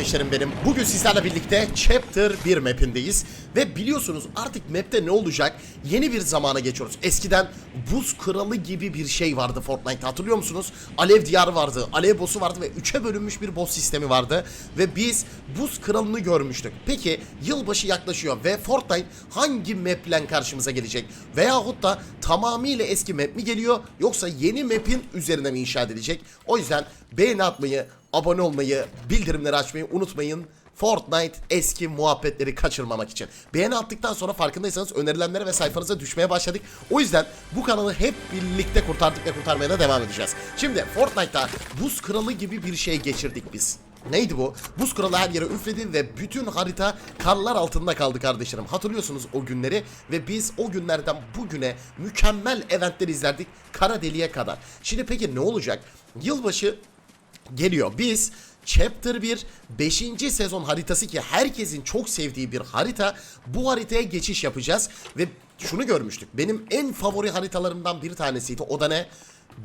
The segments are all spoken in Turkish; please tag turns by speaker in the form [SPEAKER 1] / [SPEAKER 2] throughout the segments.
[SPEAKER 1] kardeşlerim benim. Bugün sizlerle birlikte Chapter 1 mapindeyiz. Ve biliyorsunuz artık mapte ne olacak? Yeni bir zamana geçiyoruz. Eskiden buz kralı gibi bir şey vardı Fortnite'ta hatırlıyor musunuz? Alev diyarı vardı, alev boss'u vardı ve 3'e bölünmüş bir boss sistemi vardı. Ve biz buz kralını görmüştük. Peki yılbaşı yaklaşıyor ve Fortnite hangi maple karşımıza gelecek? Veyahut da tamamıyla eski map mi geliyor yoksa yeni map'in üzerine mi inşa edilecek? O yüzden beğeni atmayı, abone olmayı, bildirimleri açmayı unutmayın. Fortnite eski muhabbetleri kaçırmamak için. Beğeni attıktan sonra farkındaysanız önerilenlere ve sayfanıza düşmeye başladık. O yüzden bu kanalı hep birlikte kurtardık ve kurtarmaya da devam edeceğiz. Şimdi Fortnite'ta buz kralı gibi bir şey geçirdik biz. Neydi bu? Buz kralı her yere üfledi ve bütün harita karlar altında kaldı kardeşlerim. Hatırlıyorsunuz o günleri ve biz o günlerden bugüne mükemmel eventler izlerdik kara deliğe kadar. Şimdi peki ne olacak? Yılbaşı geliyor. Biz Chapter 1 5. sezon haritası ki herkesin çok sevdiği bir harita. Bu haritaya geçiş yapacağız ve şunu görmüştük. Benim en favori haritalarımdan bir tanesiydi. O da ne?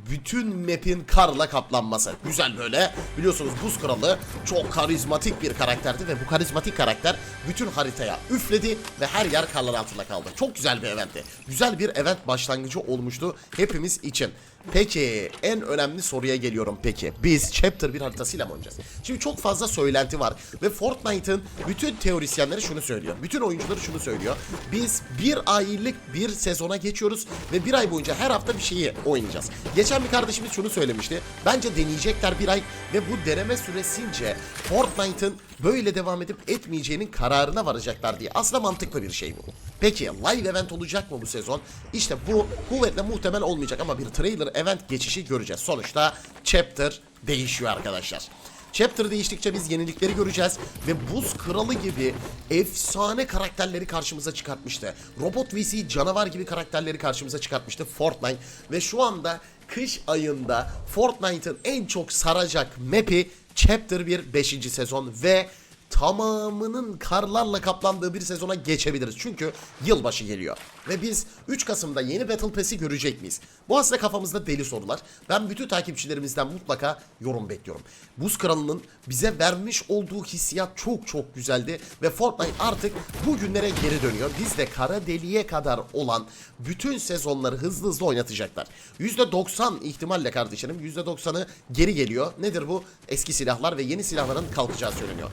[SPEAKER 1] Bütün map'in karla kaplanması. Güzel böyle. Biliyorsunuz Buz Kralı çok karizmatik bir karakterdi ve bu karizmatik karakter bütün haritaya üfledi ve her yer karlar altında kaldı. Çok güzel bir eventti. Güzel bir event başlangıcı olmuştu hepimiz için. Peki en önemli soruya geliyorum peki. Biz Chapter 1 haritasıyla mı oynayacağız? Şimdi çok fazla söylenti var ve Fortnite'ın bütün teorisyenleri şunu söylüyor. Bütün oyuncuları şunu söylüyor. Biz bir aylık bir sezona geçiyoruz ve bir ay boyunca her hafta bir şeyi oynayacağız. Geçen bir kardeşimiz şunu söylemişti. Bence deneyecekler bir ay ve bu deneme süresince Fortnite'ın böyle devam edip etmeyeceğinin kararına varacaklar diye. Aslında mantıklı bir şey bu. Peki live event olacak mı bu sezon? İşte bu kuvvetle muhtemel olmayacak ama bir trailer event geçişi göreceğiz. Sonuçta chapter değişiyor arkadaşlar. Chapter değiştikçe biz yenilikleri göreceğiz ve Buz Kralı gibi efsane karakterleri karşımıza çıkartmıştı. Robot VC canavar gibi karakterleri karşımıza çıkartmıştı Fortnite ve şu anda kış ayında Fortnite'ın en çok saracak map'i Chapter 1 5. sezon ve tamamının karlarla kaplandığı bir sezona geçebiliriz. Çünkü yılbaşı geliyor. Ve biz 3 Kasım'da yeni Battle Pass'i görecek miyiz? Bu aslında kafamızda deli sorular. Ben bütün takipçilerimizden mutlaka yorum bekliyorum. Buz Kralı'nın bize vermiş olduğu hissiyat çok çok güzeldi. Ve Fortnite artık bu günlere geri dönüyor. Biz de kara deliğe kadar olan bütün sezonları hızlı hızlı oynatacaklar. %90 ihtimalle kardeşlerim %90'ı geri geliyor. Nedir bu? Eski silahlar ve yeni silahların kalkacağı söyleniyor.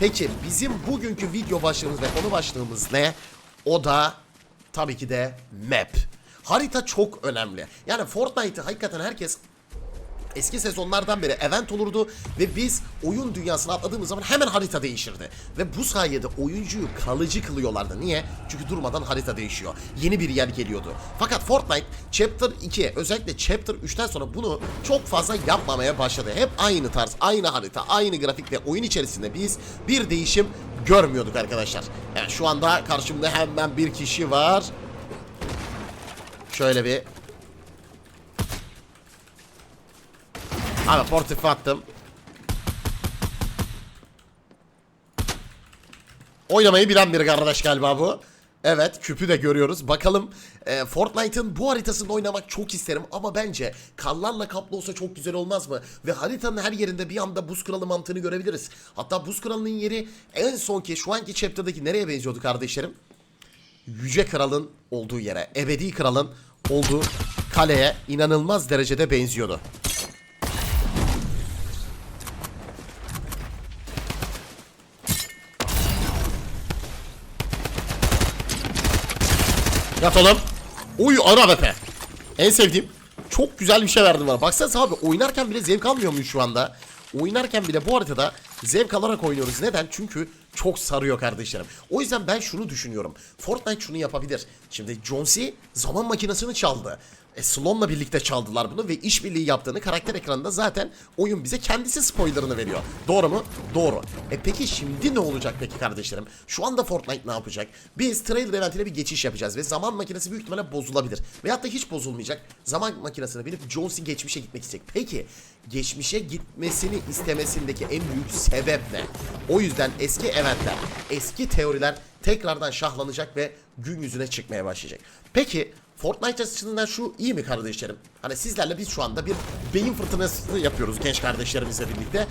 [SPEAKER 1] Peki bizim bugünkü video başlığımız ve konu başlığımız ne? O da tabii ki de map. Harita çok önemli. Yani Fortnite'ı hakikaten herkes eski sezonlardan beri event olurdu ve biz oyun dünyasına atladığımız zaman hemen harita değişirdi. Ve bu sayede oyuncuyu kalıcı kılıyorlardı. Niye? Çünkü durmadan harita değişiyor. Yeni bir yer geliyordu. Fakat Fortnite Chapter 2 özellikle Chapter 3'ten sonra bunu çok fazla yapmamaya başladı. Hep aynı tarz, aynı harita, aynı grafik ve oyun içerisinde biz bir değişim görmüyorduk arkadaşlar. Evet şu anda karşımda hemen bir kişi var. Şöyle bir Abi portif attım. Oynamayı bilen bir kardeş galiba bu. Evet küpü de görüyoruz. Bakalım e, Fortnite'ın bu haritasında oynamak çok isterim ama bence karlarla kaplı olsa çok güzel olmaz mı? Ve haritanın her yerinde bir anda buz kralı mantığını görebiliriz. Hatta buz kralının yeri en sonki şu anki chapter'daki nereye benziyordu kardeşlerim? Yüce Kral'ın olduğu yere, Ebedi Kral'ın olduğu kaleye inanılmaz derecede benziyordu. Yat oğlum. Uy ara bepe. En sevdiğim. Çok güzel bir şey verdim bana. Baksanıza abi oynarken bile zevk almıyor muyum şu anda? Oynarken bile bu haritada zevk alarak oynuyoruz. Neden? Çünkü çok sarıyor kardeşlerim. O yüzden ben şunu düşünüyorum. Fortnite şunu yapabilir. Şimdi John zaman makinesini çaldı. E, Sloan'la birlikte çaldılar bunu ve işbirliği yaptığını karakter ekranında zaten oyun bize kendisi spoilerını veriyor. Doğru mu? Doğru. E peki şimdi ne olacak peki kardeşlerim? Şu anda Fortnite ne yapacak? Biz trailer eventine bir geçiş yapacağız ve zaman makinesi büyük ihtimalle bozulabilir. Veyahut da hiç bozulmayacak. Zaman makinesine binip C. geçmişe gitmek isteyecek. Peki geçmişe gitmesini istemesindeki en büyük sebep ne? O yüzden eski eventler, eski teoriler tekrardan şahlanacak ve gün yüzüne çıkmaya başlayacak. Peki Fortnite açısından şu iyi mi kardeşlerim? Hani sizlerle biz şu anda bir beyin fırtınası yapıyoruz genç kardeşlerimizle birlikte.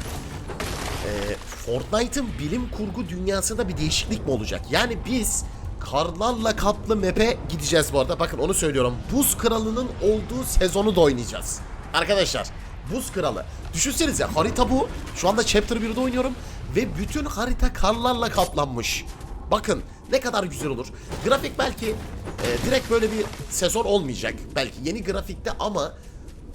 [SPEAKER 1] Ee, Fortnite'ın bilim kurgu dünyasında bir değişiklik mi olacak? Yani biz karlarla kaplı map'e gideceğiz bu arada. Bakın onu söylüyorum. Buz Kralı'nın olduğu sezonu da oynayacağız. Arkadaşlar Buz Kralı. Düşünsenize harita bu. Şu anda Chapter 1'de oynuyorum. Ve bütün harita karlarla kaplanmış. Bakın ne kadar güzel olur. Grafik belki e, direkt böyle bir sezon olmayacak. Belki yeni grafikte ama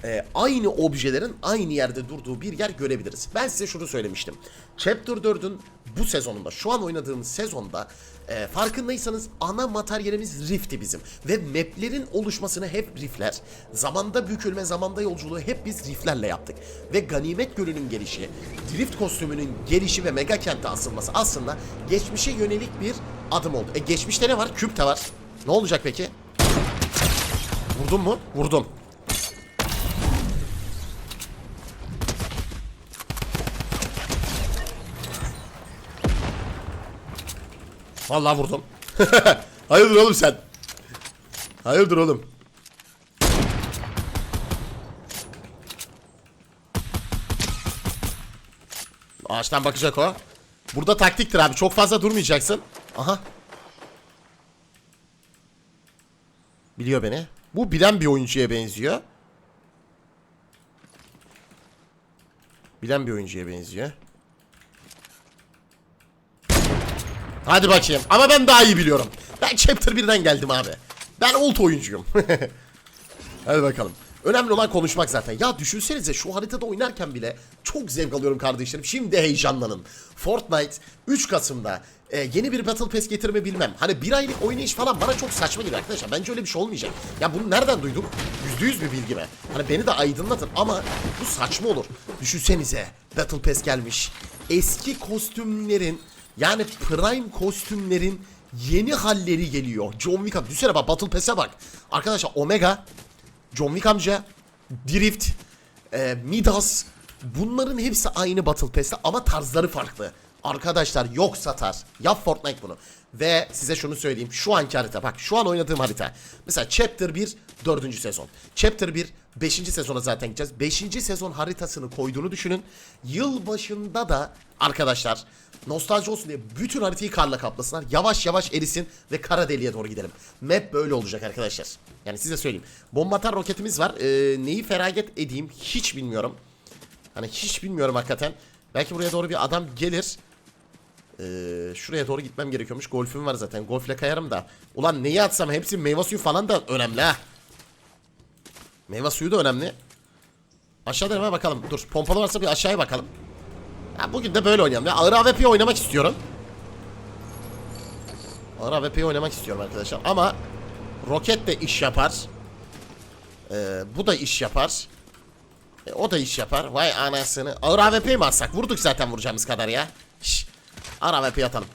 [SPEAKER 1] e, aynı objelerin aynı yerde durduğu bir yer görebiliriz. Ben size şunu söylemiştim. Chapter 4'ün bu sezonunda, şu an oynadığımız sezonda e, farkındaysanız ana materyalimiz Rift'ti bizim. Ve maplerin oluşmasını hep Rift'ler, zamanda bükülme, zamanda yolculuğu hep biz Rift'lerle yaptık. Ve Ganimet Gölü'nün gelişi, Drift kostümünün gelişi ve mega kente asılması aslında geçmişe yönelik bir adım oldu. E geçmişte ne var? Küp de var. Ne olacak peki? Vurdum mu? Vurdum. Vallahi vurdum. Hayırdır oğlum sen? Hayırdır oğlum? Ağaçtan bakacak o. Burada taktiktir abi. Çok fazla durmayacaksın. Aha. Biliyor beni. Bu bilen bir oyuncuya benziyor. Bilen bir oyuncuya benziyor. Hadi bakayım. Ama ben daha iyi biliyorum. Ben Chapter 1'den geldim abi. Ben old oyuncuyum. Hadi bakalım. Önemli olan konuşmak zaten. Ya düşünsenize şu haritada oynarken bile çok zevk alıyorum kardeşlerim. Şimdi heyecanlanın. Fortnite 3 Kasım'da e, yeni bir Battle Pass getirme bilmem. Hani bir aylık oynayış falan bana çok saçma geliyor arkadaşlar. Bence öyle bir şey olmayacak. Ya bunu nereden duydum? %100 bir bilgi mi? Hani beni de aydınlatın ama bu saçma olur. Düşünsenize Battle Pass gelmiş. Eski kostümlerin yani Prime kostümlerin yeni halleri geliyor. John Wick abi. Düşünsene bak Battle Pass'e bak. Arkadaşlar Omega, John Wick amca, Drift, e, Midas bunların hepsi aynı Battle Pass'te ama tarzları farklı. Arkadaşlar yok satar. Yap Fortnite bunu. Ve size şunu söyleyeyim. Şu anki harita bak şu an oynadığım harita. Mesela Chapter 1 4. sezon. Chapter 1 5. sezona zaten gideceğiz. 5. sezon haritasını koyduğunu düşünün. Yıl başında da arkadaşlar nostalji olsun diye bütün haritayı karla kaplasınlar. Yavaş yavaş erisin ve kara deliğe doğru gidelim. Map böyle olacak arkadaşlar. Yani size söyleyeyim. Bomba roketimiz var. Ee, neyi feragat edeyim hiç bilmiyorum. Hani hiç bilmiyorum hakikaten. Belki buraya doğru bir adam gelir. Ee, şuraya doğru gitmem gerekiyormuş. Golfüm var zaten. Golfle kayarım da. Ulan neyi atsam hepsi meyve suyu falan da önemli ha. Meyve suyu da önemli. Aşağıda hemen bakalım. Dur pompalı varsa bir aşağıya bakalım. Ya bugün de böyle oynayalım. Ya ağır AWP oynamak istiyorum. Ağır AWP oynamak istiyorum arkadaşlar. Ama roket de iş yapar. Ee, bu da iş yapar. E, o da iş yapar. Vay anasını. Ağır AWP mi atsak? Vurduk zaten vuracağımız kadar ya. Şş. Ağır AWP atalım.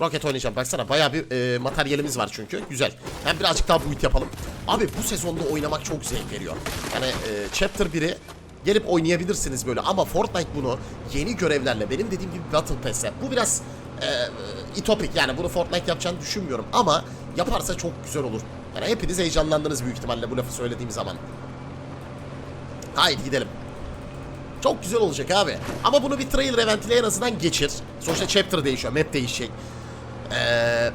[SPEAKER 1] Roket oynayacağım. Baksana bayağı bir e, materyalimiz var çünkü. Güzel. Hem birazcık daha buit yapalım. Abi bu sezonda oynamak çok zevk veriyor. Yani e, Chapter 1'i gelip oynayabilirsiniz böyle. Ama Fortnite bunu yeni görevlerle benim dediğim gibi Battle Pass'e. Bu biraz e, e, itopik yani bunu Fortnite yapacağını düşünmüyorum. Ama yaparsa çok güzel olur. Yani hepiniz heyecanlandınız büyük ihtimalle bu lafı söylediğim zaman. Haydi gidelim. Çok güzel olacak abi. Ama bunu bir trailer eventiyle en azından geçir. Sonuçta chapter değişiyor, map değişecek. Ee,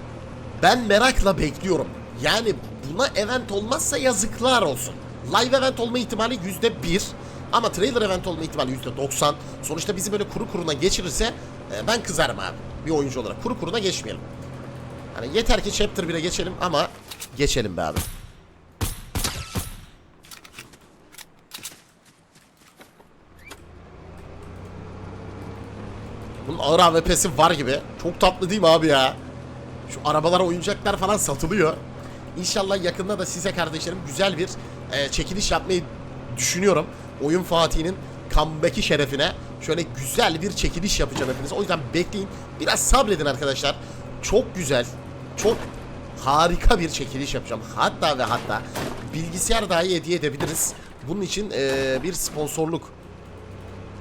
[SPEAKER 1] ben merakla bekliyorum. Yani buna event olmazsa yazıklar olsun. Live event olma ihtimali yüzde bir. Ama trailer event olma ihtimali yüzde doksan. Sonuçta bizi böyle kuru kuruna geçirirse e, ben kızarım abi. Bir oyuncu olarak. Kuru kuruna geçmeyelim. Hani yeter ki chapter 1'e geçelim ama geçelim be abi. Ağır AWP'si var gibi. Çok tatlı değil mi abi ya? Şu arabalar, oyuncaklar falan satılıyor. İnşallah yakında da size kardeşlerim güzel bir e, çekiliş yapmayı düşünüyorum. Oyun Fatih'in comeback'i şerefine şöyle güzel bir çekiliş yapacağım hepiniz. O yüzden bekleyin. Biraz sabredin arkadaşlar. Çok güzel, çok harika bir çekiliş yapacağım. Hatta ve hatta bilgisayar dahi hediye edebiliriz. Bunun için e, bir sponsorluk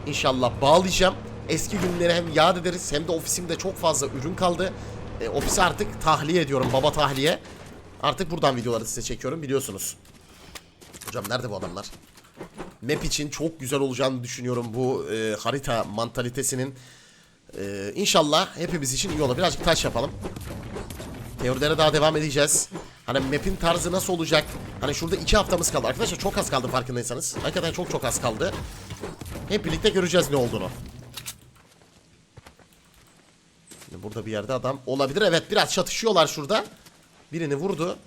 [SPEAKER 1] İnşallah bağlayacağım. Eski günleri hem yad ederiz hem de ofisimde çok fazla ürün kaldı. E, ofisi artık tahliye ediyorum. Baba tahliye. Artık buradan videoları size çekiyorum biliyorsunuz. Hocam nerede bu adamlar? map için çok güzel olacağını düşünüyorum bu e, harita mantalitesinin. E, inşallah hepimiz için iyi olur. Birazcık taş yapalım. Teorilere daha devam edeceğiz. Hani map'in tarzı nasıl olacak? Hani şurada iki haftamız kaldı. Arkadaşlar çok az kaldı farkındaysanız. Hakikaten çok çok az kaldı. Hep birlikte göreceğiz ne olduğunu. Şimdi burada bir yerde adam olabilir. Evet biraz çatışıyorlar şurada. Birini vurdu.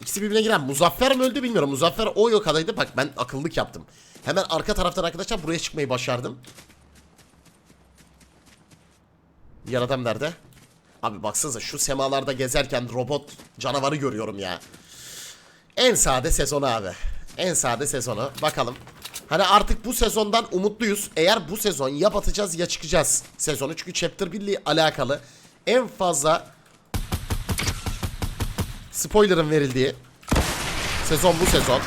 [SPEAKER 1] İkisi birbirine giren. Muzaffer mi öldü bilmiyorum. Muzaffer o yok adaydı. Bak ben akıllık yaptım. Hemen arka taraftan arkadaşlar buraya çıkmayı başardım. Diğer adam nerede? Abi baksanıza şu semalarda gezerken robot canavarı görüyorum ya. En sade sezonu abi. En sade sezonu. Bakalım. Hani artık bu sezondan umutluyuz. Eğer bu sezon ya batacağız ya çıkacağız sezonu. Çünkü Chapter 1 ile alakalı en fazla spoiler'ın verildiği sezon bu sezon.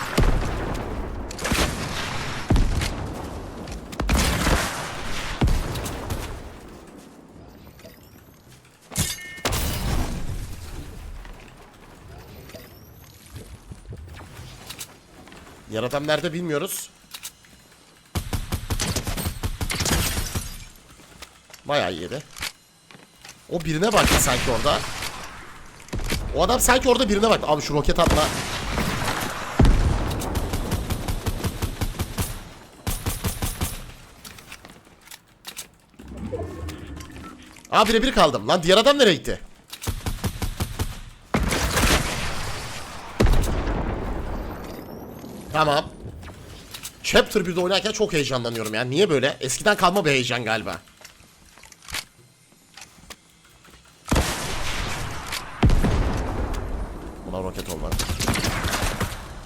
[SPEAKER 1] Yaratan nerede bilmiyoruz. Bayağı iyiydi. O birine baktı sanki orada. O adam sanki orada birine baktı. Abi şu roket atma. Aa birebir kaldım. Lan diğer adam nereye gitti? Tamam. Chapter 1'de oynarken çok heyecanlanıyorum ya. Niye böyle? Eskiden kalma bir heyecan galiba. Roket olmadı.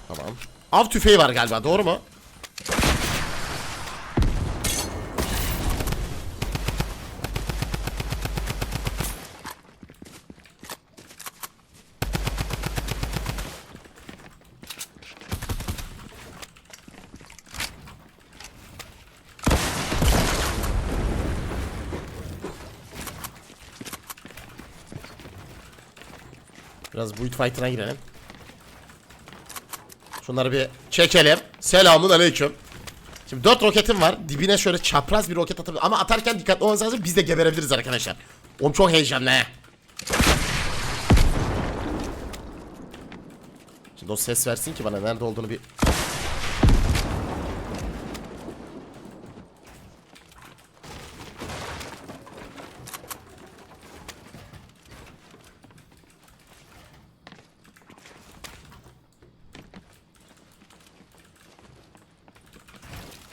[SPEAKER 1] Tamam. Av tüfeği var galiba doğru mu? Biraz build fight'ına girelim. Şunları bir çekelim. Selamun aleyküm. Şimdi 4 roketim var. Dibine şöyle çapraz bir roket atabilirim. Ama atarken dikkatli olmanız lazım. Biz de geberebiliriz arkadaşlar. Oğlum çok heyecanlı he. Şimdi o ses versin ki bana nerede olduğunu bir...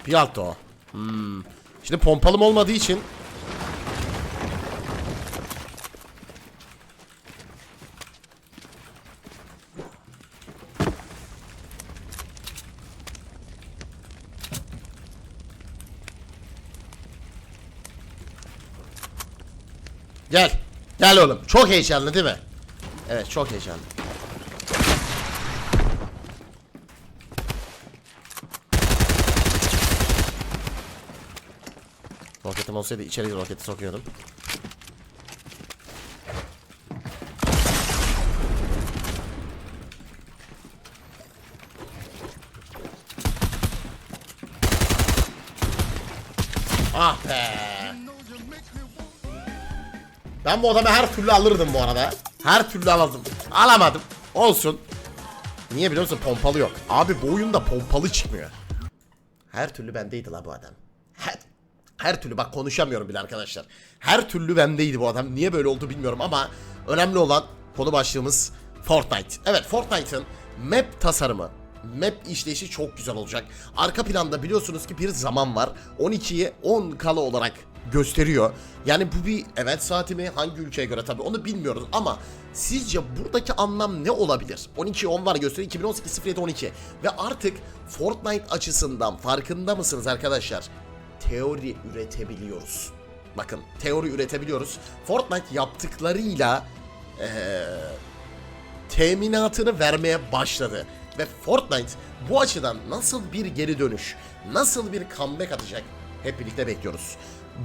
[SPEAKER 1] Bir altta o. Hmm. Şimdi pompalım olmadığı için Gel. Gel oğlum. Çok heyecanlı değil mi? Evet çok heyecanlı. Roketim olsaydı içeri roketi sokuyordum. Ah be. Ben bu adamı her türlü alırdım bu arada. Her türlü alırdım. Alamadım. Olsun. Niye biliyor musun? Pompalı yok. Abi bu oyunda pompalı çıkmıyor. Her türlü bendeydi la bu adam. Her, türlü bak konuşamıyorum bile arkadaşlar. Her türlü bendeydi bu adam. Niye böyle oldu bilmiyorum ama önemli olan konu başlığımız Fortnite. Evet Fortnite'ın map tasarımı, map işleyişi çok güzel olacak. Arka planda biliyorsunuz ki bir zaman var. 12'ye 10 kala olarak gösteriyor. Yani bu bir evet saati mi hangi ülkeye göre tabii onu bilmiyoruz ama sizce buradaki anlam ne olabilir? 12 10 var gösteriyor 2018 07 12 ve artık Fortnite açısından farkında mısınız arkadaşlar? Teori üretebiliyoruz. Bakın teori üretebiliyoruz. Fortnite yaptıklarıyla eee teminatını vermeye başladı. Ve Fortnite bu açıdan nasıl bir geri dönüş, nasıl bir comeback atacak hep birlikte bekliyoruz.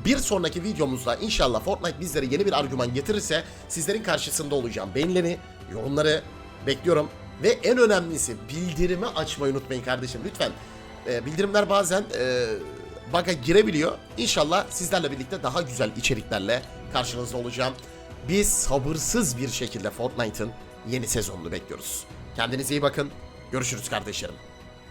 [SPEAKER 1] Bir sonraki videomuzda inşallah Fortnite bizlere yeni bir argüman getirirse sizlerin karşısında olacağım. Beğenileri, yorumları bekliyorum. Ve en önemlisi bildirimi açmayı unutmayın kardeşim lütfen. Ee, bildirimler bazen e, bug'a girebiliyor. İnşallah sizlerle birlikte daha güzel içeriklerle karşınızda olacağım. Biz sabırsız bir şekilde Fortnite'ın yeni sezonunu bekliyoruz. Kendinize iyi bakın. Görüşürüz kardeşlerim.